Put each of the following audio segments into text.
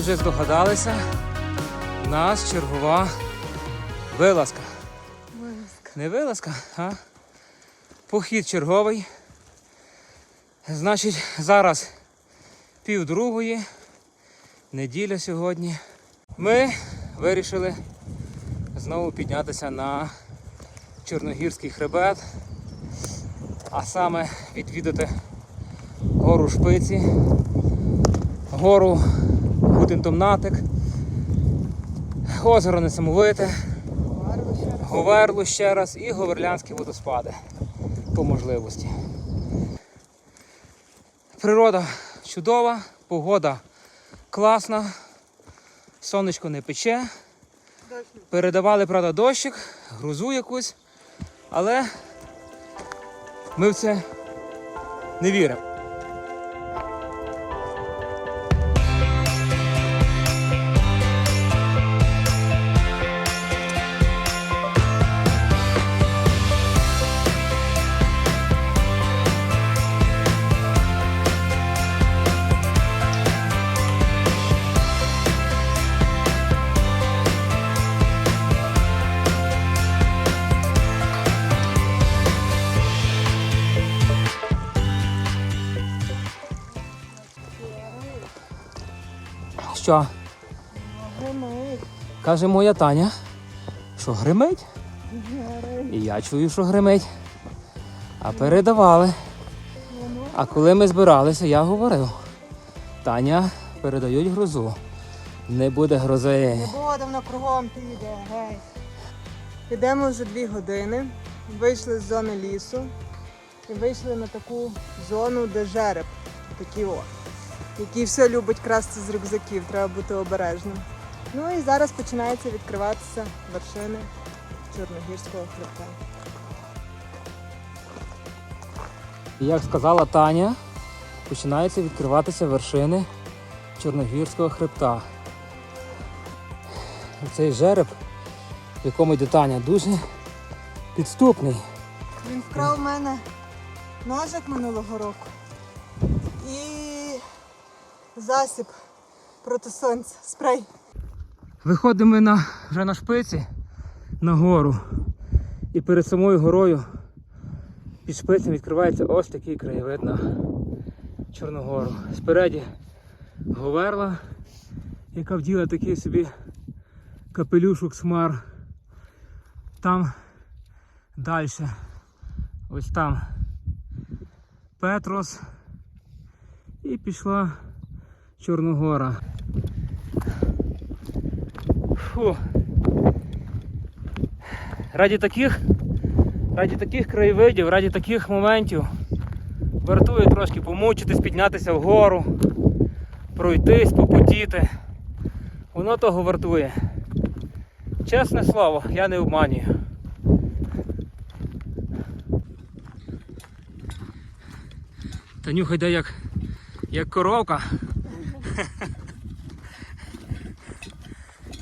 Вже здогадалися, у нас чергова вилазка. Не вилазка, а похід черговий. Значить, зараз пів другої, неділя сьогодні. Ми вирішили знову піднятися на Чорногірський хребет, а саме відвідати гору Шпиці, гору Гутентомнатик, озеро Несамовите, Говерлу ще раз і Говерлянські водоспади по можливості. Природа чудова, погода класна, сонечко не пече. Передавали, правда, дощик, грузу якусь, але ми в це не віримо. Що? Гримить. Каже моя Таня, що гримить? І я чую, що гримить. А передавали. А коли ми збиралися, я говорив. Таня, передають грозу. Не буде грози. Не буде, воно кругом піде, гей. Ідемо вже дві години. Вийшли з зони лісу і вийшли на таку зону, де жереб. Такі о. Який все любить красти з рюкзаків, треба бути обережним. Ну і зараз починається відкриватися вершини Чорногірського хребта. Як сказала Таня, починаються відкриватися вершини Чорногірського хребта. Цей жереб, в якому йде Таня, дуже підступний. Він вкрав у мене ножик минулого року і засіб проти сонця, спрей. Виходимо на, вже на шпиці на гору. І перед самою горою під шпицем відкривається ось такий краєвид на Чорногору. Спереді говерла, яка вділа такий собі капелюшок смар. Там далі, ось там Петрос. І пішла Чорногора. Фу. Раді таких, раді таких краєвидів, раді таких моментів вартує трошки помучитись, піднятися вгору, пройтись, попотіти. Воно того вартує. Чесне слово, я не обманюю. Танюха йде як, як коровка.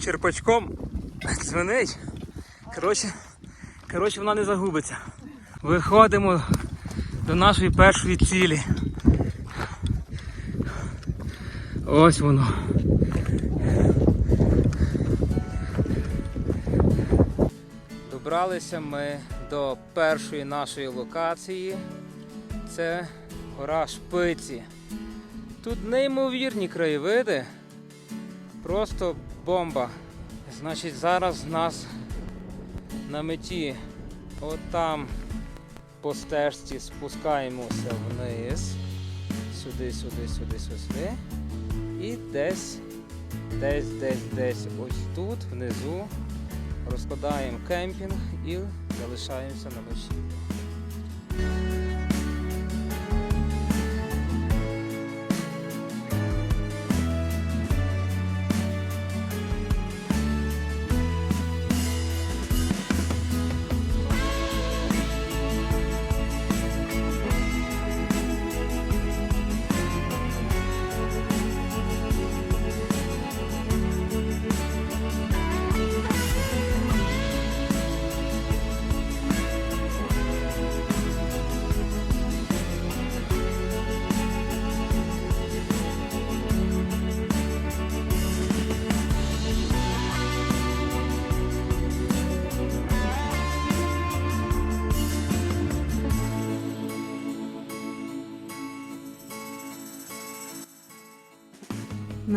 Черпачком дзвенить. Коротше, коротше, вона не загубиться. Виходимо до нашої першої цілі. Ось воно. Добралися ми до першої нашої локації. Це гора Шпиці. Тут неймовірні краєвиди. Просто бомба. Значить, зараз в нас на меті отам по стежці спускаємося вниз. Сюди, сюди, сюди, сюди. І десь, десь, десь, десь ось тут, внизу, розкладаємо кемпінг і залишаємося на ночі.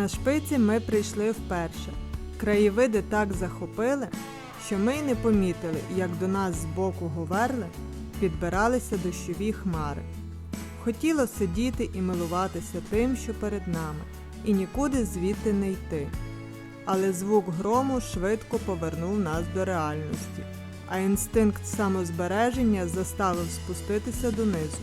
На шпиці ми прийшли вперше. Краєвиди так захопили, що ми й не помітили, як до нас з боку Говерли підбиралися дощові хмари. Хотіло сидіти і милуватися тим, що перед нами, і нікуди звідти не йти. Але звук грому швидко повернув нас до реальності, а інстинкт самозбереження заставив спуститися донизу.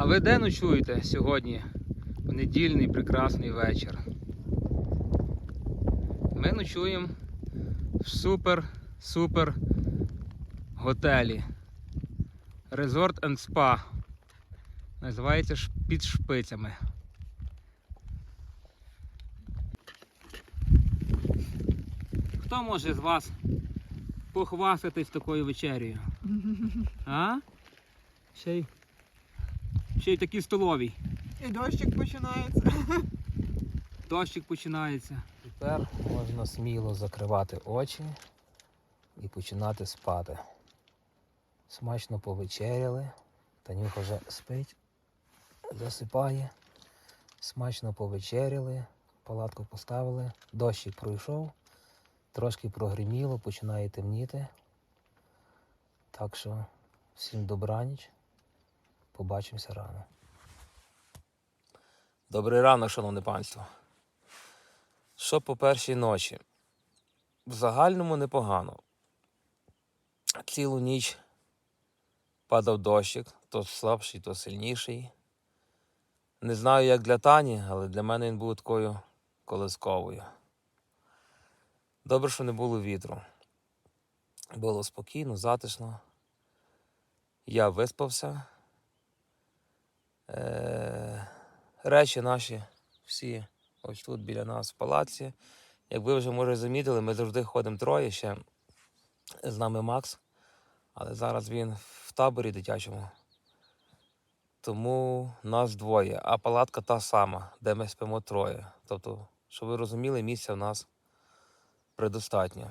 А ви де ночуєте сьогодні? В недільний прекрасний вечір. Ми ночуємо в супер-супер готелі. Resort and Spa. Називається під шпицями. Хто може з вас похвастатись такою вечерею? А? Ще й ще й такі столові. І дощик починається. Дощик починається. Тепер можна сміло закривати очі і починати спати. Смачно повечеряли. Танюха вже спить, засипає. Смачно повечеряли, палатку поставили, дощик пройшов, трошки прогриміло, починає темніти. Так що всім добраніч. Побачимося рано. Добрий ранок, шановне панство. Що по першій ночі? В загальному непогано. Цілу ніч падав дощик, то слабший, то сильніший. Не знаю, як для Тані, але для мене він був такою колисковою. Добре, що не було вітру. Було спокійно, затишно. Я виспався. Е- речі наші всі ось тут біля нас в палаці. Як ви вже може замітили, ми завжди ходимо троє ще з нами Макс, але зараз він в таборі дитячому. Тому нас двоє, а палатка та сама, де ми спимо троє. Тобто, щоб ви розуміли, місця в нас предостатньо.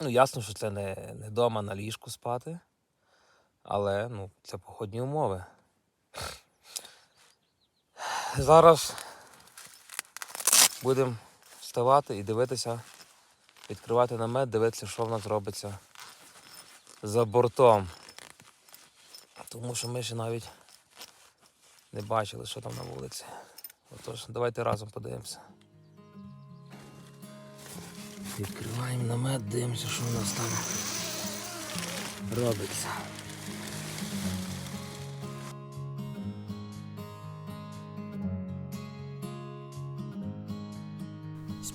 Ну, ясно, що це не, не дома на ліжку спати, але ну, це походні умови. Зараз будемо вставати і дивитися, відкривати намет, дивитися, що в нас робиться за бортом. Тому що ми ще навіть не бачили, що там на вулиці. Отож, давайте разом подивимося. Відкриваємо намет, дивимося, що у нас там робиться.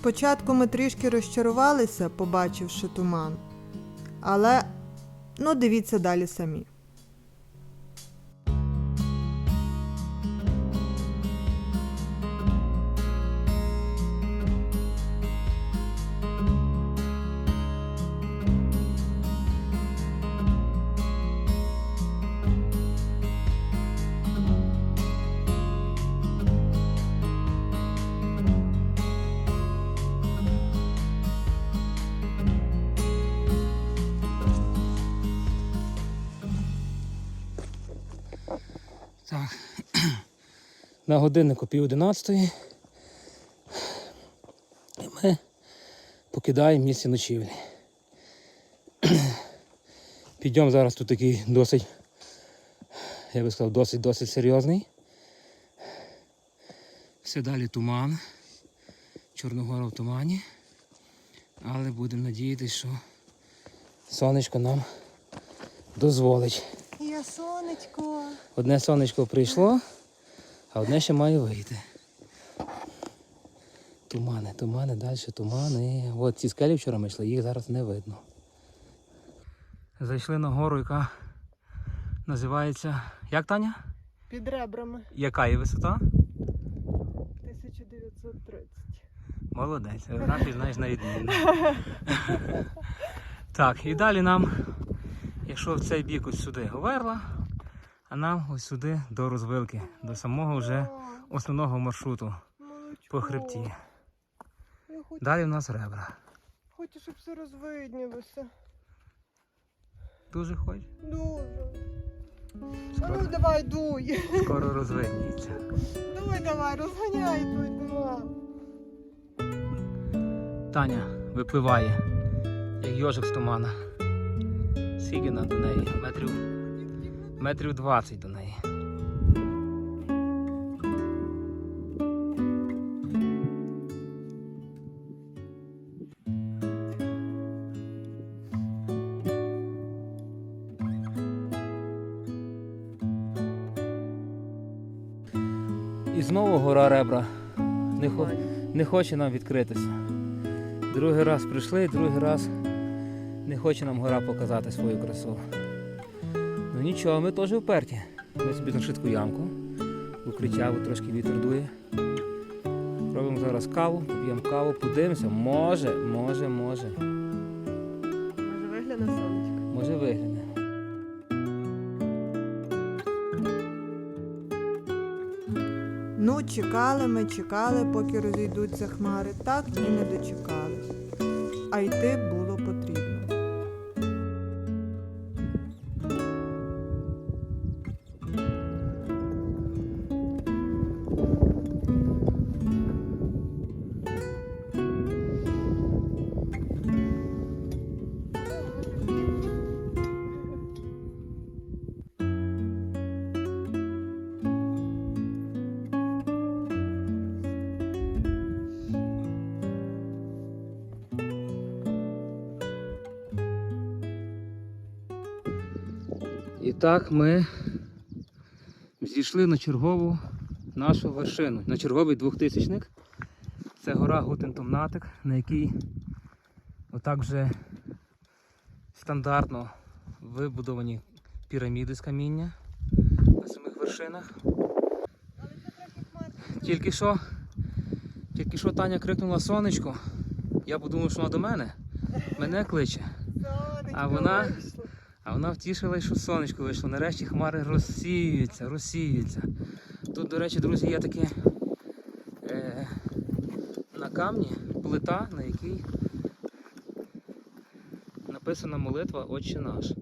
Спочатку ми трішки розчарувалися, побачивши туман. Але ну дивіться далі самі. Так. На годиннику пів одинадцятої. І ми покидаємо місце ночівлі. Підйом зараз тут такий досить, я би сказав, досить-досить серйозний. Все далі туман. Чорногора в тумані. Але будемо надіятися, що сонечко нам дозволить. Я сонечко. Одне сонечко прийшло, а одне ще має вийти. Тумани, тумани, далі тумани. От ці скелі вчора ми йшли, їх зараз не видно. Зайшли на гору, яка називається. Як Таня? Під ребрами Яка є висота? 1930. Молодець, географію знаєш на відмінно. Так, і далі нам, якщо в цей бік ось сюди Говерла, а нам ось сюди до розвилки, до самого вже основного маршруту по хребті. Далі в нас ребра. Хочу, щоб все розвиднілося. Дуже хочеш? Дуже. А Скоро, ну давай дуй. скоро розвидніється. Дуй давай, розганяй твій дива. Таня випливає, як йожик з тумана. Скільки нам до неї? Метрів, метрів 20 до неї. І знову гора ребра. Не, хо... не хоче нам відкритися. Другий раз прийшли, другий раз не хоче нам гора показати свою красу. Ну нічого, ми теж вперті. Ми собі знайшли таку ямку, укриття, бо трошки вітер дує. Робимо зараз каву, поп'ємо каву, подивимося. Може, може, може. Може вигляне сонечко. Може вигляне. Ну, чекали ми, чекали, поки розійдуться хмари, так і не дочекались. А йти так ми зійшли на чергову нашу вершину, на черговий двохтисячник. Це гора Гутентомнатик, на якій отак вже стандартно вибудовані піраміди з каміння на самих вершинах. Тільки що, тільки що Таня крикнула сонечко. Я подумав, що вона до мене. Мене кличе. А вона- А вона втішила, що сонечко вийшло. Нарешті хмари розсіюються, розсіюються. Тут, до речі, друзі, є таке е, на камні плита, на якій написана молитва Отче наш.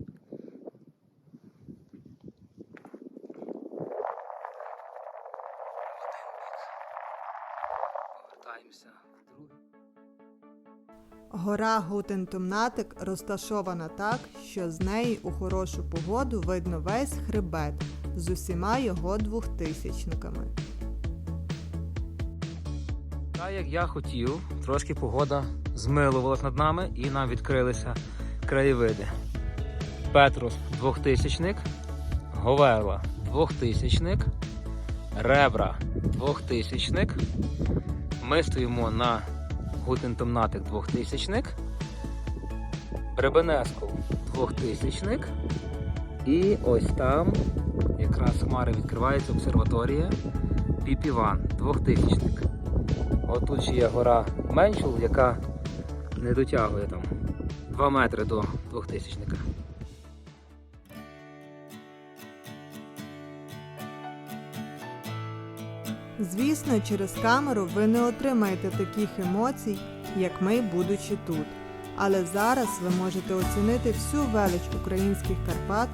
Гора Гутентомнатик розташована так, що з неї у хорошу погоду видно весь хребет з усіма його двохтисячниками. Так як я хотів, трошки погода змилувалась над нами і нам відкрилися краєвиди. Петрус двохтисячник, Говерла двохтисячник, Ребра двохтисячник. Ми стоїмо на Гутентомнатик двохтисячник, Бребенесков двохтисячник. І ось там якраз хмари відкривається обсерваторія Піпіван двохтисячник. От тут ще є гора Меншул, яка не дотягує там 2 метри до 2000-ника. Звісно, через камеру ви не отримаєте таких емоцій, як ми, будучи тут. Але зараз ви можете оцінити всю велич українських Карпат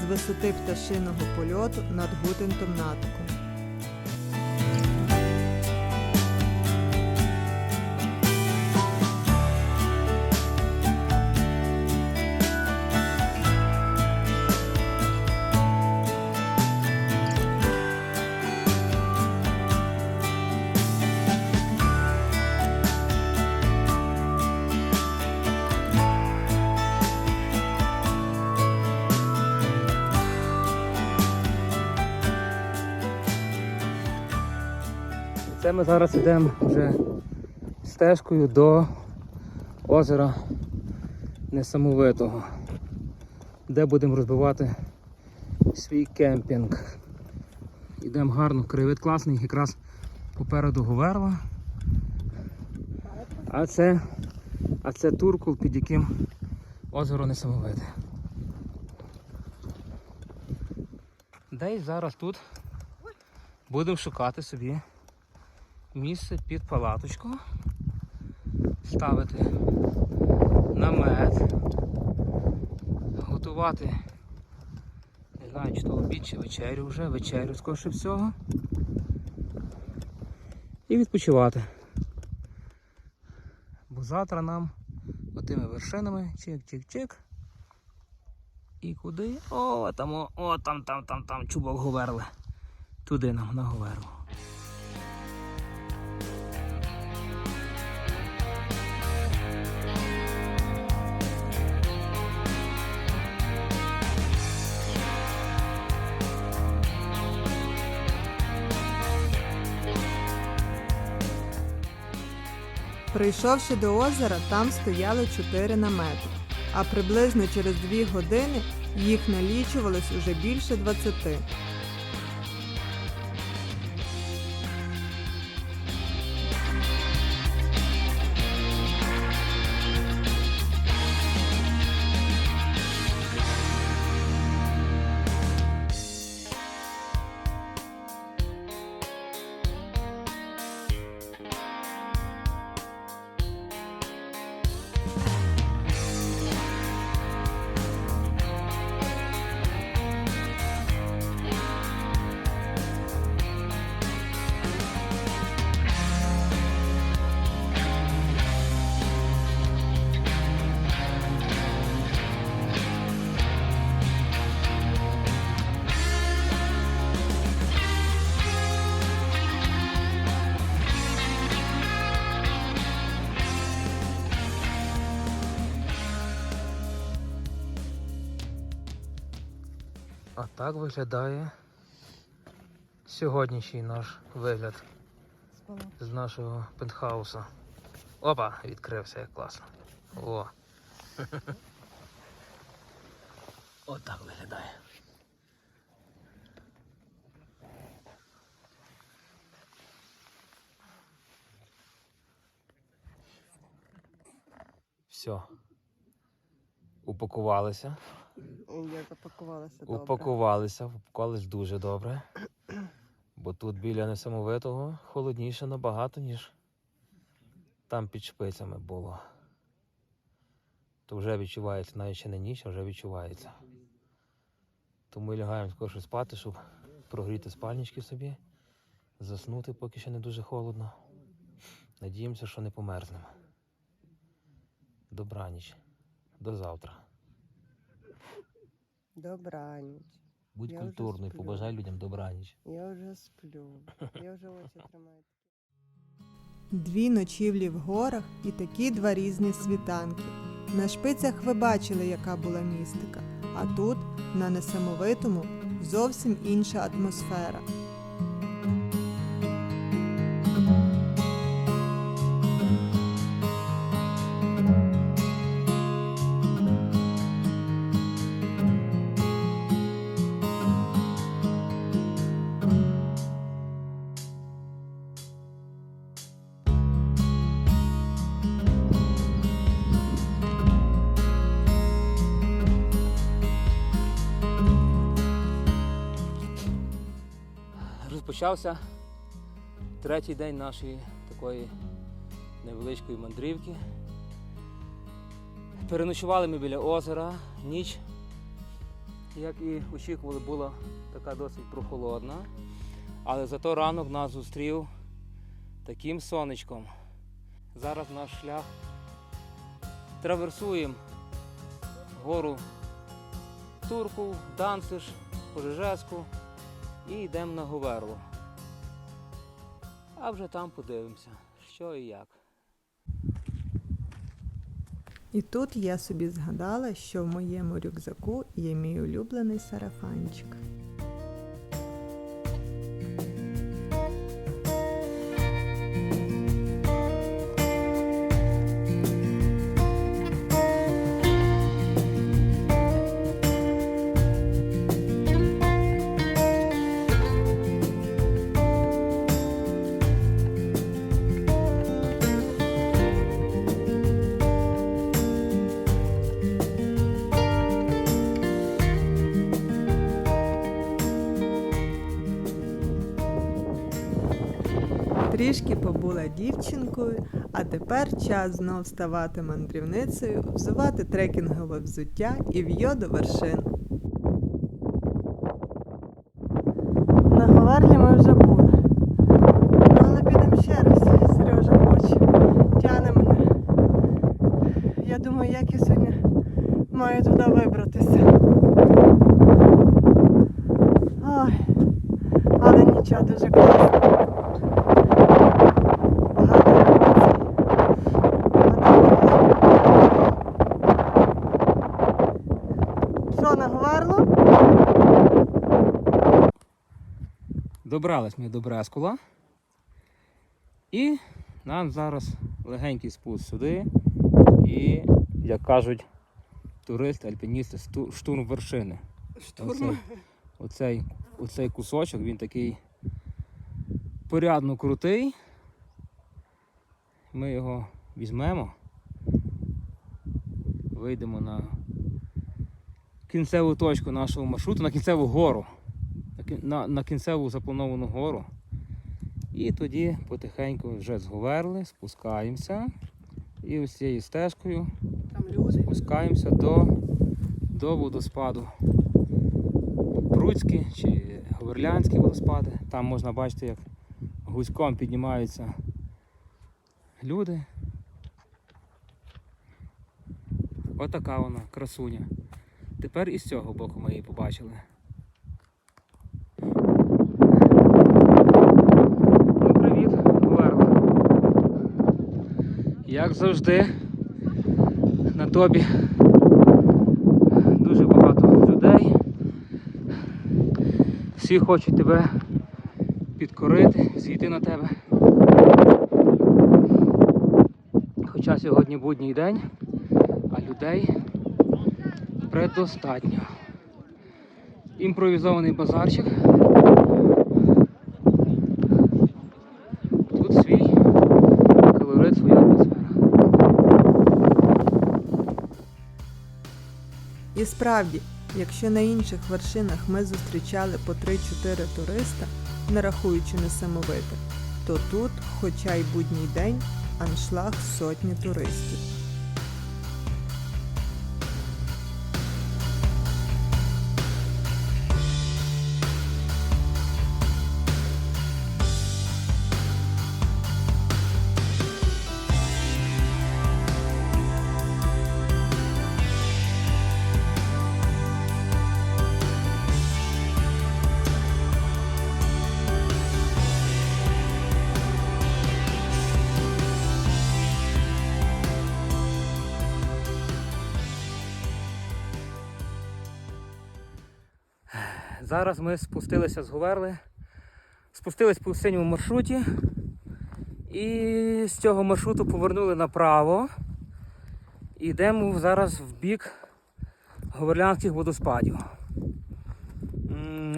з висоти пташиного польоту над Гутентом Гутентомнатиком. Це ми зараз йдемо вже стежкою до озера Несамовитого, де будемо розбивати свій кемпінг. Йдемо гарно, краєвид класний, якраз попереду Говерла. А це, а це Туркул, під яким озеро Несамовите. Десь зараз тут будемо шукати собі місце під палаточку, ставити намет, готувати, не знаю, чи то обід, чи вечерю вже, вечерю скорше всього. І відпочивати. Бо завтра нам отими вершинами чик-чик-чик. І куди? О, там, о, там, там, там, там чубок Говерли. Туди нам на Говерлу. Прийшовши до озера, там стояли чотири намети, а приблизно через дві години їх налічувалось уже більше двадцяти. Так виглядає сьогоднішній наш вигляд з нашого пентхауса. Опа, відкрився як класно. О. Отак виглядає. Все. Упакувалися. Я запакувалася Упакувалися, упакувалися дуже добре. Бо тут біля несамовитого холодніше набагато, ніж там під шпицями було. То вже відчувається, навіть ще не ніч, а вже відчувається. Тому і лягаємо скорше спати, щоб прогріти спальнички собі, заснути, поки ще не дуже холодно. Надіємося, що не померзнемо. Добраніч. До завтра. Добраніч. Будь Я вже культурною, побажай людям добраніч. Я вже сплю. Я вже очі тримаю. Дві ночівлі в горах і такі два різні світанки. На шпицях ви бачили, яка була містика, а тут, на несамовитому, зовсім інша атмосфера. Розпочався третій день нашої такої невеличкої мандрівки. Переночували ми біля озера, ніч, як і очікували, була така досить прохолодна. Але зато ранок нас зустрів таким сонечком. Зараз наш шлях траверсуємо гору Турку, Данциш, Пожежеску і йдемо на Говерло. А вже там подивимося, що і як. І тут я собі згадала, що в моєму рюкзаку є мій улюблений сарафанчик. Побула дівчинкою, а тепер час знов ставати мандрівницею, взувати трекінгове взуття і в'йо до вершин. На Говерлі ми вже були. Ну, Але підемо ще раз. Сережа хоче. Тяне мене. Я думаю, як я сьогодні маю туди вибратися. Ой, але нічого дуже класно. Багато емоцій. Багато емоцій. Що, наговарло? Добрались ми до Брескула. І нам зараз легенький спуск сюди. І, як кажуть туристи, альпіністи, штурм вершини. Оцей, оцей, оцей кусочок, він такий порядно крутий. Ми його візьмемо, вийдемо на кінцеву точку нашого маршруту, на кінцеву гору, на, на, кінцеву заплановану гору. І тоді потихеньку вже зговерли, спускаємося. І ось цією стежкою Там люди. спускаємося до, до водоспаду. Пруцькі чи Говерлянські водоспади. Там можна бачити, як гуськом піднімаються люди. Отака вона, красуня. Тепер і з цього боку ми її побачили. Ну, привіт, Говерла. Як завжди, на тобі дуже багато людей. Всі хочуть тебе підкорити, зійти на тебе. Хоча сьогодні будній день, а людей предостатньо. Імпровізований базарчик. Справді, якщо на інших вершинах ми зустрічали по 3-4 туриста, не рахуючи несамовитих, то тут, хоча й будній день, аншлаг сотні туристів. Зараз ми спустилися з Говерли, спустились по синьому маршруті і з цього маршруту повернули направо. І йдемо зараз в бік Говерлянських водоспадів.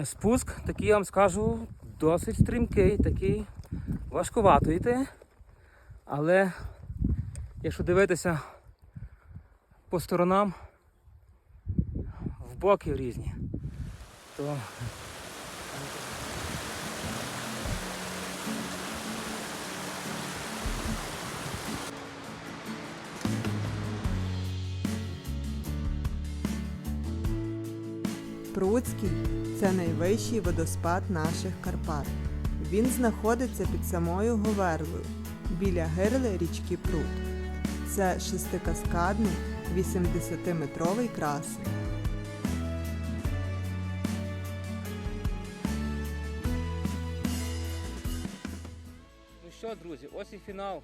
Спуск, такий я вам скажу, досить стрімкий, такий важкувато йти. Але якщо дивитися по сторонам, в боки різні, то Пруцький це найвищий водоспад наших Карпат. Він знаходиться під самою Говерлою, біля гирли річки Прут. Це шестикаскадний 80-метровий красень. Ось і фінал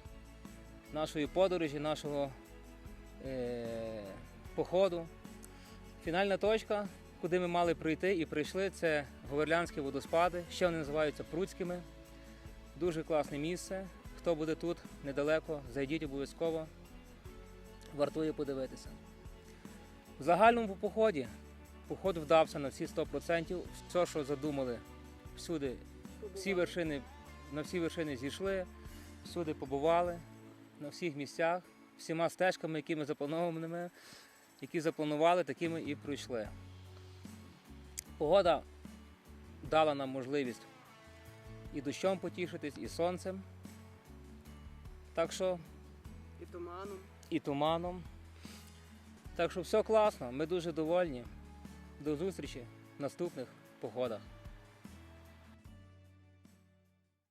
нашої подорожі, нашого е- походу. Фінальна точка, куди ми мали прийти і прийшли, це Говерлянські водоспади. Ще вони називаються Пруцькими. Дуже класне місце. Хто буде тут недалеко, зайдіть обов'язково. Вартує подивитися. В загальному по поході поход вдався на всі 100%. Все, що задумали, всюди, всі вершини на всі вершини зійшли, всюди побували, на всіх місцях, всіма стежками, якими запланованими, які запланували, такими і пройшли. Погода дала нам можливість і дощом потішитись, і сонцем. Так що І туманом. і туманом. Так що все класно, ми дуже довольні. До зустрічі в наступних походах.